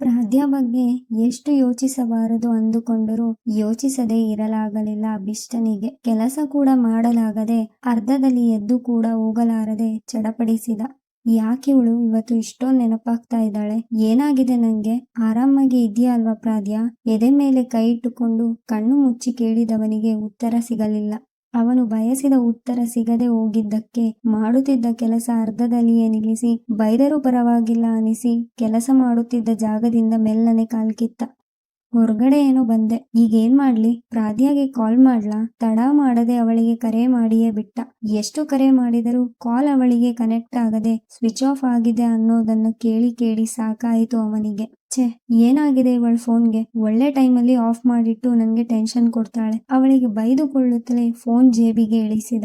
ಪ್ರಾದ್ಯ ಬಗ್ಗೆ ಎಷ್ಟು ಯೋಚಿಸಬಾರದು ಅಂದುಕೊಂಡರೂ ಯೋಚಿಸದೇ ಇರಲಾಗಲಿಲ್ಲ ಅಭಿಷ್ಟನಿಗೆ. ಕೆಲಸ ಕೂಡ ಮಾಡಲಾಗದೆ ಅರ್ಧದಲ್ಲಿ ಎದ್ದು ಕೂಡ ಹೋಗಲಾರದೆ ಚಡಪಡಿಸಿದ. ಯಾಕಿವಳು ಇವತ್ತು ಇಷ್ಟೊಂದು ನೆನಪಾಗ್ತಾ ಇದ್ದಾಳೆ? ಏನಾಗಿದೆ ನಂಗೆ? ಆರಾಮಾಗಿ ಇದೆಯಾ ಅಲ್ವಾ ಪ್ರಾದ್ಯ ಎದೆ ಮೇಲೆ ಕೈ ಇಟ್ಟುಕೊಂಡು ಕಣ್ಣು ಮುಚ್ಚಿ ಕೇಳಿದವನಿಗೆ ಉತ್ತರ ಸಿಗಲಿಲ್ಲ. ಅವನು ಬಯಸಿದ ಉತ್ತರ ಸಿಗದೆ ಹೋಗಿದ್ದಕ್ಕೆ ಮಾಡುತ್ತಿದ್ದ ಕೆಲಸ ಅರ್ಧದಲ್ಲಿಯೇ ನಿಲ್ಲಿಸಿ, ಬೈದರೂ ಪರವಾಗಿಲ್ಲ ಅನಿಸಿ, ಕೆಲಸ ಮಾಡುತ್ತಿದ್ದ ಜಾಗದಿಂದ ಮೆಲ್ಲನೆ ಕಾಲ್ಕಿತ್ತ. ಹೊರಗಡೆ ಏನೋ ಬಂದೆ. ಈಗೇನ್ ಮಾಡ್ಲಿ? ರಾಧ್ಯಾಗೆ ಕಾಲ್ ಮಾಡ್ಲಾ? ತಡ ಮಾಡದೆ ಅವಳಿಗೆ ಕರೆ ಮಾಡಿಯೇ ಬಿಟ್ಟ. ಎಷ್ಟು ಕರೆ ಮಾಡಿದರೂ ಕಾಲ್ ಅವಳಿಗೆ ಕನೆಕ್ಟ್ ಆಗದೆ ಸ್ವಿಚ್ ಆಫ್ ಆಗಿದೆ ಅನ್ನೋದನ್ನು ಕೇಳಿ ಕೇಳಿ ಸಾಕಾಯಿತು ಅವನಿಗೆ. ಛೆ, ಏನಾಗಿದೆ ಇವಳ ಫೋನ್ಗೆ? ಒಳ್ಳೆ ಟೈಮಲ್ಲಿ ಆಫ್ ಮಾಡಿಟ್ಟು ನನಗೆ ಟೆನ್ಷನ್ ಕೊಡ್ತಾಳೆ. ಅವಳಿಗೆ ಬೈದುಕೊಳ್ಳುತ್ತಲೇ ಫೋನ್ ಜೇಬಿಗೆ ಇಳಿಸಿದ.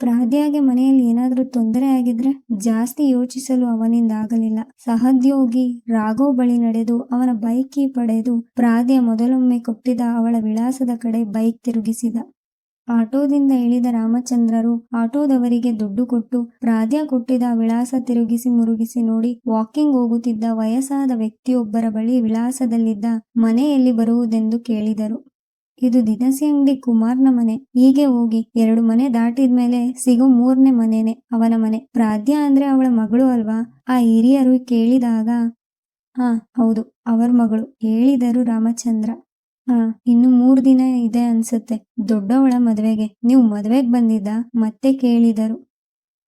ಪ್ರಾದ್ಯಾಗೆ ಮನೆಯಲ್ಲಿ ಏನಾದರೂ ತೊಂದರೆ ಆಗಿದ್ರೆ ಜಾಸ್ತಿ ಯೋಚಿಸಲು ಅವನಿಂದ ಆಗಲಿಲ್ಲ. ಸಹೋದ್ಯೋಗಿ ರಾಘೋ ಬಳಿ ನಡೆದು ಅವನ ಬೈಕ್ ಪಡೆದು ಪ್ರಾದ್ಯ ಮೊದಲೊಮ್ಮೆ ಕೊಟ್ಟಿದ್ದ ಅವಳ ವಿಳಾಸದ ಕಡೆ ಬೈಕ್ ತಿರುಗಿಸಿದ. ಆಟೋದಿಂದ ಇಳಿದ ರಾಮಚಂದ್ರರು ಆಟೋದವರಿಗೆ ದುಡ್ಡು ಕೊಟ್ಟು ಪ್ರಾದ್ಯ ಕೊಟ್ಟಿದ ವಿಳಾಸ ತಿರುಗಿಸಿ ಮುರುಗಿಸಿ ನೋಡಿ ವಾಕಿಂಗ್ ಹೋಗುತ್ತಿದ್ದ ವಯಸ್ಸಾದ ವ್ಯಕ್ತಿಯೊಬ್ಬರ ಬಳಿ ವಿಳಾಸದಲ್ಲಿದ್ದ ಮನೆಯಲ್ಲಿ ಬರುವುದೆಂದು ಕೇಳಿದರು. ಇದು ದಿನಸಿ ಅಂಗಡಿ ಕುಮಾರ್ನ ಮನೆ. ಹೀಗೆ ಹೋಗಿ ಎರಡು ಮನೆ ದಾಟಿದ್ಮೇಲೆ ಸಿಗೋ ಮೂರನೇ ಮನೆನೆ ಅವನ ಮನೆ. ಪ್ರಾದ್ಯ ಅಂದ್ರೆ ಅವಳ ಮಗಳು ಅಲ್ವಾ? ಆ ಹಿರಿಯರು ಕೇಳಿದಾಗ, ಹಾ, ಹೌದು, ಅವರ ಮಗಳು, ಹೇಳಿದರು ರಾಮಚಂದ್ರ. ಹಾ, ಇನ್ನು ಮೂರ್ ದಿನ ಇದೆ ಅನ್ಸುತ್ತೆ. ದೊಡ್ಡವಳ ಮದ್ವೆಗೆ. ನೀವು ಮದ್ವೆಗ್ ಬಂದಿದ್ದ? ಮತ್ತೆ ಕೇಳಿದರು.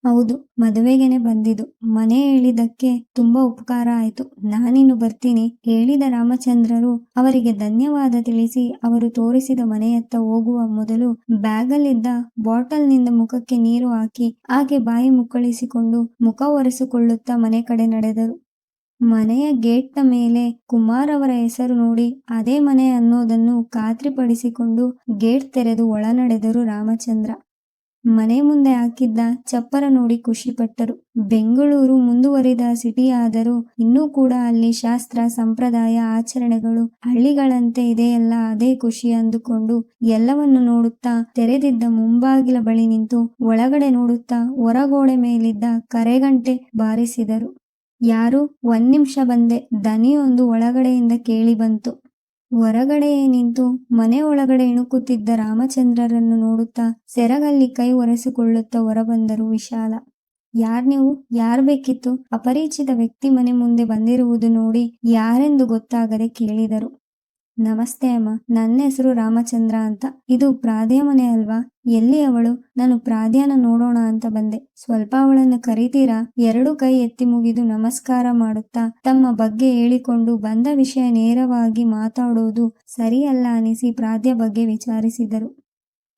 ಹೌದು, ಮದುವೆಗೆನೆ ಬಂದಿದ್ದು. ಮನೆ ಹೇಳಿದಕ್ಕೆ ತುಂಬಾ ಉಪಕಾರ ಆಯ್ತು. ನಾನಿನ್ನು ಬರ್ತೀನಿ, ಹೇಳಿದ ರಾಮಚಂದ್ರರು ಅವರಿಗೆ ಧನ್ಯವಾದ ತಿಳಿಸಿ ಅವರು ತೋರಿಸಿದ ಮನೆಯತ್ತ ಹೋಗುವ ಮೊದಲು ಬ್ಯಾಗಲ್ಲಿದ್ದ ಬಾಟಲ್ನಿಂದ ಮುಖಕ್ಕೆ ನೀರು ಹಾಕಿ ಆಕೆ ಬಾಯಿ ಮುಕ್ಕಳಿಸಿಕೊಂಡು ಮುಖ ಒರೆಸಿಕೊಳ್ಳುತ್ತಾ ಮನೆ ಕಡೆ ನಡೆದರು. ಮನೆಯ ಗೇಟ್ನ ಮೇಲೆ ಕುಮಾರ್ ಅವರ ಹೆಸರು ನೋಡಿ ಅದೇ ಮನೆ ಅನ್ನೋದನ್ನು ಖಾತ್ರಿಪಡಿಸಿಕೊಂಡು ಗೇಟ್ ತೆರೆದು ಒಳನಡೆದರು ರಾಮಚಂದ್ರ. ಮನೆ ಮುಂದೆ ಹಾಕಿದ್ದ ಚಪ್ಪರ ನೋಡಿ ಖುಷಿಪಟ್ಟರು. ಬೆಂಗಳೂರು ಮುಂದುವರಿದ ಸಿಟಿ ಆದರೂ ಇನ್ನೂ ಕೂಡ ಅಲ್ಲಿ ಶಾಸ್ತ್ರ, ಸಂಪ್ರದಾಯ, ಆಚರಣೆಗಳು ಹಳ್ಳಿಗಳಂತೆ ಇದೆಯಲ್ಲ, ಅದೇ ಖುಷಿ ಅಂದುಕೊಂಡು ಎಲ್ಲವನ್ನು ನೋಡುತ್ತಾ ತೆರೆದಿದ್ದ ಮುಂಬಾಗಿಲ ಬಳಿ ನಿಂತು ಒಳಗಡೆ ನೋಡುತ್ತಾ ಹೊರಗೋಡೆ ಮೇಲಿದ್ದ ಕರೆಗಂಟೆ ಬಾರಿಸಿದರು. ಯಾರು? ಒಂದ್ ನಿಮಿಷ ಬಂದೆ. ದನಿಯೊಂದು ಒಳಗಡೆಯಿಂದ ಕೇಳಿ ಬಂತು. ಹೊರಗಡೆಯೇ ನಿಂತು ಮನೆ ಒಳಗಡೆ ಇಣುಕುತ್ತಿದ್ದ ರಾಮಚಂದ್ರರನ್ನು ನೋಡುತ್ತಾ ಸೆರಗಲ್ಲಿ ಕೈ ಒರೆಸಿಕೊಳ್ಳುತ್ತಾ ಹೊರಬಂದರು ವಿಶಾಲ. ಯಾರ್ ನೀವು? ಯಾರ್ ಬೇಕಿತ್ತು? ಅಪರಿಚಿತ ವ್ಯಕ್ತಿ ಮನೆ ಮುಂದೆ ಬಂದಿರುವುದು ನೋಡಿ ಯಾರೆಂದು ಗೊತ್ತಾಗದೆ ಕೇಳಿದರು. ನಮಸ್ತೆ ಅಮ್ಮ. ನನ್ನ ಹೆಸರು ರಾಮಚಂದ್ರ ಅಂತ. ಇದು ಪ್ರಾದ್ಯ ಮನೆ ಅಲ್ವಾ? ಎಲ್ಲಿ ಅವಳು? ನಾನು ಪ್ರಾದ್ಯನ ನೋಡೋಣ ಅಂತ ಬಂದೆ. ಸ್ವಲ್ಪ ಅವಳನ್ನು ಕರೀತೀರಾ? ಎರಡು ಕೈ ಎತ್ತಿ ಮುಗಿದು ನಮಸ್ಕಾರ ಮಾಡುತ್ತಾ, ತಮ್ಮ ಬಗ್ಗೆ ಹೇಳಿಕೊಂಡು ಬಂದ ವಿಷಯ ನೇರವಾಗಿ ಮಾತಾಡೋದು ಸರಿಯಲ್ಲ ಅನಿಸಿ ಪ್ರಾದ್ಯ ಬಗ್ಗೆ ವಿಚಾರಿಸಿದರು.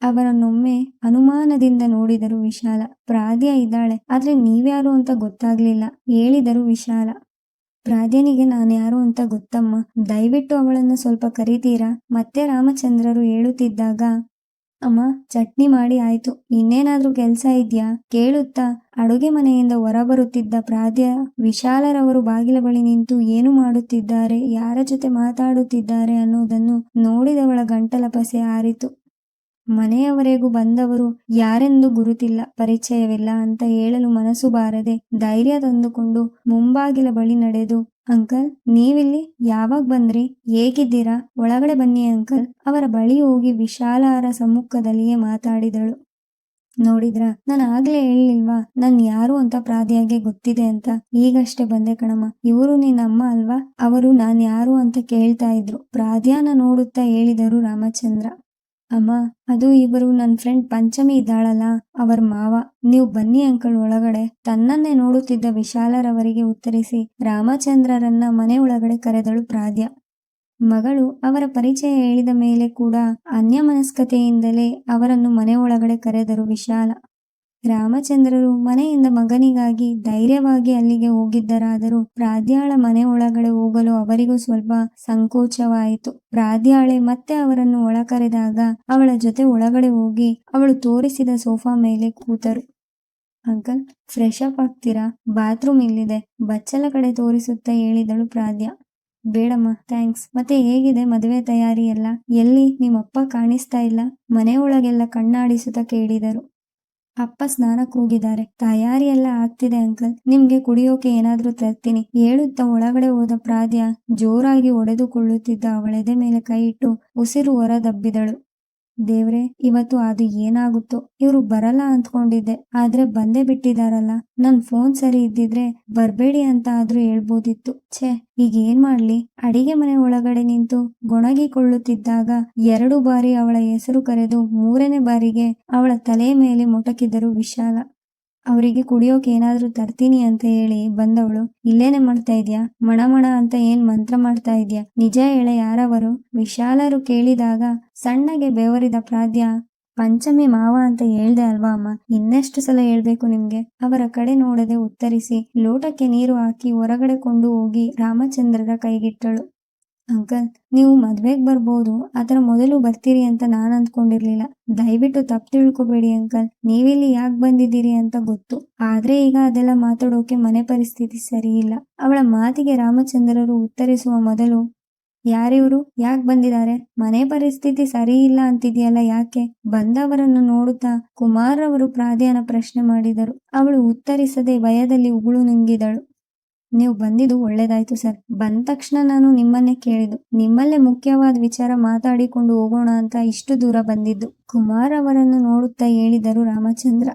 ಅವರನ್ನೊಮ್ಮೆ ಅನುಮಾನದಿಂದ ನೋಡಿದರು ವಿಶಾಲ. ಪ್ರಾದ್ಯ ಇದ್ದಾಳೆ. ಆದ್ರೆ ನೀವ್ಯಾರು ಅಂತ ಗೊತ್ತಾಗ್ಲಿಲ್ಲ. ಹೇಳಿದರು ವಿಶಾಲ. ಪ್ರಾದ್ಯನಿಗೆ ಯಾರು ಅಂತ ಗೊತ್ತಮ್ಮ. ದಯವಿಟ್ಟು ಅವಳನ್ನು ಸ್ವಲ್ಪ ಕರೀತೀರಾ? ಮತ್ತೆ ರಾಮಚಂದ್ರರು ಹೇಳುತ್ತಿದ್ದಾಗ, ಅಮ್ಮ, ಚಟ್ನಿ ಮಾಡಿ ಆಯ್ತು. ಇನ್ನೇನಾದ್ರೂ ಕೆಲ್ಸ ಇದ್ಯಾ? ಕೇಳುತ್ತಾ? ಅಡುಗೆ ಮನೆಯಿಂದ ಹೊರಬರುತ್ತಿದ್ದ ಪ್ರಾದ್ಯ ವಿಶಾಲರವರು ಬಾಗಿಲ ಬಳಿ ನಿಂತು ಏನು ಮಾಡುತ್ತಿದ್ದಾರೆ? ಯಾರ ಜೊತೆ ಮಾತಾಡುತ್ತಿದ್ದಾರೆ ಅನ್ನೋದನ್ನು ನೋಡಿದವಳ ಗಂಟಲ ಪಸೆ ಆರಿತು. ಮನೆಯವರೆಗೂ ಬಂದವರು ಯಾರೆಂದು ಗುರುತಿಲ್ಲ, ಪರಿಚಯವಿಲ್ಲ ಅಂತ ಹೇಳಲು ಮನಸ್ಸು ಬಾರದೆ ಧೈರ್ಯ ತಂದುಕೊಂಡು ಮುಂಬಾಗಿಲ ಬಳಿ ನಡೆದು, ಅಂಕಲ್, ನೀವಿಲ್ಲಿ? ಯಾವಾಗ ಬಂದ್ರಿ? ಹೇಗಿದ್ದೀರಾ? ಒಳಗಡೆ ಬನ್ನಿ, ಅಂಕಲ್. ಅವರ ಬಳಿ ಹೋಗಿ ವಿಶಾಲಾರ ಸಮ್ಮುಖದಲ್ಲಿಯೇ ಮಾತಾಡಿದಳು. ನೋಡಿದ್ರ? ನಾನು ಆಗ್ಲೇ ಹೇಳಿಲ್ವಾ? ನನ್ ಯಾರು ಅಂತ ಪ್ರಾದಿಯಾಗೆ ಗೊತ್ತಿದೆ ಅಂತ. ಈಗಷ್ಟೇ ಬಂದೆ ಕಣಮ್ಮ. ಇವರು ಅಮ್ಮ ಅಲ್ವಾ? ಅವರು ನಾನ್ ಯಾರು ಅಂತ ಕೇಳ್ತಾ ಇದ್ರು. ಪ್ರಾಧ್ಯಾನ ನೋಡುತ್ತಾ ಹೇಳಿದರು ರಾಮಚಂದ್ರ. ಅಮ್ಮ, ಅದು ಇವರು ನನ್ನ ಫ್ರೆಂಡ್ ಪಂಚಮಿ ಇದ್ದಾಳಲ್ಲ, ಅವರ ಮಾವ, ನೀವು ಬನ್ನಿ ಅಂಕಲ್ ಒಳಗಡೆ. ತನ್ನನ್ನೇ ನೋಡುತ್ತಿದ್ದ ವಿಶಾಲರವರಿಗೆ ಉತ್ತರಿಸಿ, ರಾಮಚಂದ್ರರನ್ನ ಮನೆ ಒಳಗಡೆ ಕರೆದಳು ಪ್ರಾದ್ಯ ಮಗಳು ಅವರ ಪರಿಚಯ ಹೇಳಿದ ಮೇಲೆ ಕೂಡ ಅನ್ಯಮನಸ್ಕತೆಯಿಂದಲೇ ಅವರನ್ನು ಮನೆ ಒಳಗಡೆ ಕರೆದರು ವಿಶಾಲ. ರಾಮಚಂದ್ರರು ಮನೆಯಿಂದ ಮಗನಿಗಾಗಿ ಧೈರ್ಯವಾಗಿ ಅಲ್ಲಿಗೆ ಹೋಗಿದ್ದರಾದರೂ ಪ್ರಾದ್ಯಾಳ ಮನೆ ಒಳಗಡೆ ಹೋಗಲು ಅವರಿಗೂ ಸ್ವಲ್ಪ ಸಂಕೋಚವಾಯಿತು. ಪ್ರಾದ್ಯಾಳೆ ಮತ್ತೆ ಅವರನ್ನು ಒಳ ಕರೆದಾಗ ಅವಳ ಜೊತೆ ಒಳಗಡೆ ಹೋಗಿ ಅವಳು ತೋರಿಸಿದ ಸೋಫಾ ಮೇಲೆ ಕೂತರು. ಅಂಕಲ್ ಫ್ರೆಶ್ ಅಪ್ ಆಗ್ತೀರಾ? ಬಾತ್ರೂಮ್ ಇಲ್ಲಿದೆ. ಬಚ್ಚಲ ಕಡೆ ತೋರಿಸುತ್ತಾ ಹೇಳಿದಳು ಪ್ರಾದ್ಯ. ಬೇಡಮ್ಮ ಥ್ಯಾಂಕ್ಸ್ ಮತ್ತೆ ಹೇಗಿದೆ ಮದುವೆ ತಯಾರಿ ಎಲ್ಲ? ಎಲ್ಲಿ? ನಿಮ್ಮಪ್ಪ ಕಾಣಿಸ್ತಾ ಇಲ್ಲ. ಮನೆ ಒಳಗೆಲ್ಲ ಕಣ್ಣಾಡಿಸುತ್ತಾ ಕೇಳಿದರು. ಅಪ್ಪ ಸ್ನಾನಕ್ಕೆ ಹೋಗಿದ್ದಾರೆ. ತಯಾರಿ ಎಲ್ಲ ಆಗ್ತಿದೆ, ಅಂಕಲ್. ನಿಮ್ಗೆ ಕುಡಿಯೋಕೆ ಏನಾದ್ರೂ ತರ್ತೀನಿ. ಹೇಳುತ್ತಾ ಒಳಗಡೆ ಹೋದ ಪ್ರಾದ್ಯ ಜೋರಾಗಿ ಹೊಡೆದುಕೊಳ್ಳುತ್ತಿದ್ದ ಅವಳೆದೆ ಮೇಲೆ ಕೈ ಇಟ್ಟು ಉಸಿರು ಹೊರದಬ್ಬಿದಳು ದೇವ್ರೆ, ಇವತ್ತು ಅದು ಏನಾಗುತ್ತೋ? ಇವ್ರು ಬರಲ್ಲ ಅಂದ್ಕೊಂಡಿದ್ದೆ ಆದ್ರೆ ಬಂದೇ ಬಿಟ್ಟಿದಾರಲ್ಲ. ನನ್ ಫೋನ್ ಸರಿ ಇದ್ದಿದ್ರೆ ಬರ್ಬೇಡಿ ಅಂತ ಆದ್ರೂ ಹೇಳ್ಬೋದಿತ್ತು. ಛೇ, ಈಗ ಏನ್ ಮಾಡ್ಲಿ? ಅಡಿಗೆ ಮನೆ ಒಳಗಡೆ ನಿಂತು ಗೊಣಗಿಕೊಳ್ಳುತ್ತಿದ್ದಾಗ ಎರಡು ಬಾರಿ ಅವಳ ಹೆಸರು ಕರೆದು ಮೂರನೇ ಬಾರಿಗೆ ಅವಳ ತಲೆ ಮೇಲೆ ಮೊಟಕಿದರು ವಿಶಾಲ. ಅವರಿಗೆ ಕುಡಿಯೋಕೆ ಏನಾದ್ರೂ ತರ್ತೀನಿ ಅಂತ ಹೇಳಿ ಬಂದವಳು, ಇಲ್ಲೇನೆ ಮಾಡ್ತಾ ಇದ್ಯಾ? ಮಣ ಮಣ ಅಂತ ಏನ್ ಮಂತ್ರ ಮಾಡ್ತಾ ಇದ್ಯಾ? ನಿಜ ಹೇಳ ಯಾರವರು? ವಿಶಾಲರು ಕೇಳಿದಾಗ, ಸಣ್ಣಗೆ ಬೆವರಿದ ಪ್ರಾದ್ಯ, ಪಂಚಮಿ ಮಾವ ಅಂತ ಹೇಳ್ದೆ ಅಲ್ವಾ ಅಮ್ಮ? ಇನ್ನೆಷ್ಟು ಸಲ ಹೇಳ್ಬೇಕು ನಿಮ್ಗೆ? ಅವರ ಕಡೆ ನೋಡದೆ ಉತ್ತರಿಸಿ, ಲೋಟಕ್ಕೆ ನೀರು ಹಾಕಿ ಹೊರಗಡೆ ಕೊಂಡು ಹೋಗಿ ರಾಮಚಂದ್ರರ ಕೈಗಿಟ್ಟಳು. ಅಂಕಲ್, ನೀವು ಮದ್ವೆಗ್ ಬರ್ಬೋದು. ಆತರ ಮೊದಲು ಬರ್ತೀರಿ ಅಂತ ನಾನ್ ಅಂದ್ಕೊಂಡಿರ್ಲಿಲ್ಲ. ದಯವಿಟ್ಟು ತಪ್ಪು ತಿಳ್ಕೊಬೇಡಿ ಅಂಕಲ್. ನೀವಿಲ್ಲಿ ಯಾಕೆ ಬಂದಿದ್ದೀರಿ ಅಂತ ಗೊತ್ತು. ಆದ್ರೆ ಈಗ ಅದೆಲ್ಲ ಮಾತಾಡೋಕೆ ಮನೆ ಪರಿಸ್ಥಿತಿ ಸರಿ ಇಲ್ಲ. ಅವಳ ಮಾತಿಗೆ ರಾಮಚಂದ್ರರು ಉತ್ತರಿಸುವ ಮೊದಲು ಯಾರಿವ್ರು ಯಾಕೆ ಬಂದಿದ್ದಾರೆ? ಮನೆ ಪರಿಸ್ಥಿತಿ ಸರಿ ಇಲ್ಲ ಅಂತಿದೆಯಲ್ಲ ಯಾಕೆ? ಬಂದವರನ್ನು ನೋಡುತ್ತಾ ಕುಮಾರ್ ಅವರು ಪ್ರಾಧ್ಯಾನ ಪ್ರಶ್ನೆ ಮಾಡಿದರು. ಅವಳು ಉತ್ತರಿಸದೆ ಭಯದಲ್ಲಿ ಉಗುಳು ನುಂಗಿದಳು. ನೀವು ಬಂದಿದ್ದು ಒಳ್ಳೇದಾಯ್ತು ಸರ್. ಬಂದ ತಕ್ಷಣ ನಾನು ನಿಮ್ಮನ್ನೇ ಕೇಳಿದ್ದು. ನಿಮ್ಮಲ್ಲೇ ಮುಖ್ಯವಾದ ವಿಚಾರ ಮಾತಾಡಿಕೊಂಡು ಹೋಗೋಣ ಅಂತ ಇಷ್ಟು ದೂರ ಬಂದಿದ್ದು. ಕುಮಾರ್ ಅವರನ್ನು ನೋಡುತ್ತಾ ಹೇಳಿದರು ರಾಮಚಂದ್ರ.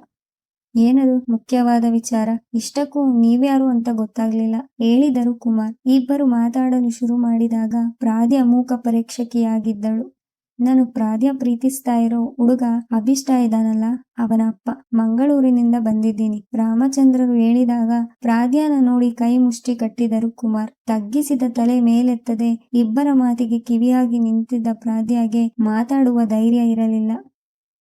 ಏನದು ಮುಖ್ಯವಾದ ವಿಚಾರ? ಇಷ್ಟಕ್ಕೂ ನೀವ್ಯಾರು ಅಂತ ಗೊತ್ತಾಗ್ಲಿಲ್ಲ. ಹೇಳಿದರು ಕುಮಾರ್. ಇಬ್ಬರು ಮಾತಾಡಲು ಶುರು ಮಾಡಿದಾಗ ಪ್ರಾದ್ಯ ಮೂಕ ಪರೀಕ್ಷಕಿಯಾಗಿದ್ದಳು. ನಾನು ಪ್ರಾದ್ಯ ಪ್ರೀತಿಸ್ತಾ ಇರೋ ಹುಡುಗ ಅಭಿಷ್ಟ ಇದ್ದಾನಲ್ಲ, ಅವನ ಅಪ್ಪ ಮಂಗಳೂರಿನಿಂದ ಬಂದಿದ್ದೀನಿ. ರಾಮಚಂದ್ರರು ಹೇಳಿದಾಗ ಪ್ರಾದ್ಯನ ನೋಡಿ ಕೈ ಮುಷ್ಟಿ ಕಟ್ಟಿದರು ಕುಮಾರ್. ತಗ್ಗಿಸಿದ ತಲೆ ಮೇಲೆತ್ತದೆ ಇಬ್ಬರ ಮಾತಿಗೆ ಕಿವಿಯಾಗಿ ನಿಂತಿದ್ದ ಪ್ರಾದ್ಯಗೆ ಮಾತಾಡುವ ಧೈರ್ಯ ಇರಲಿಲ್ಲ.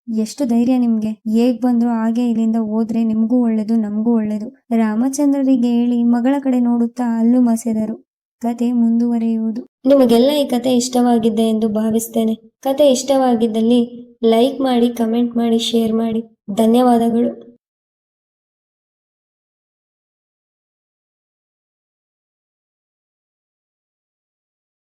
ಎಷ್ಟು ಧೈರ್ಯ ನಿಮ್ಗೆ? ಹೇಗ್ ಬಂದ್ರು ಹಾಗೆ ಇಲ್ಲಿಂದ ಹೋದ್ರೆ ನಿಮ್ಗೂ ಒಳ್ಳೇದು, ನಮಗೂ ಒಳ್ಳೇದು, ರಾಮಚಂದ್ರರಿಗೆ ಹೇಳಿ ಮಗಳ ಕಡೆ ನೋಡುತ್ತಾ ಅಲ್ಲು ಮಸೆದರು. ಕತೆ ಮುಂದುವರಿಯುವುದು. ನಿಮಗೆಲ್ಲ ಈ ಕತೆ ಇಷ್ಟವಾಗಿದೆ ಎಂದು ಭಾವಿಸ್ತೇನೆ. ಕತೆ ಇಷ್ಟವಾಗಿದ್ದಲ್ಲಿ ಲೈಕ್ ಮಾಡಿ, ಕಮೆಂಟ್ ಮಾಡಿ, ಶೇರ್ ಮಾಡಿ. ಧನ್ಯವಾದಗಳು.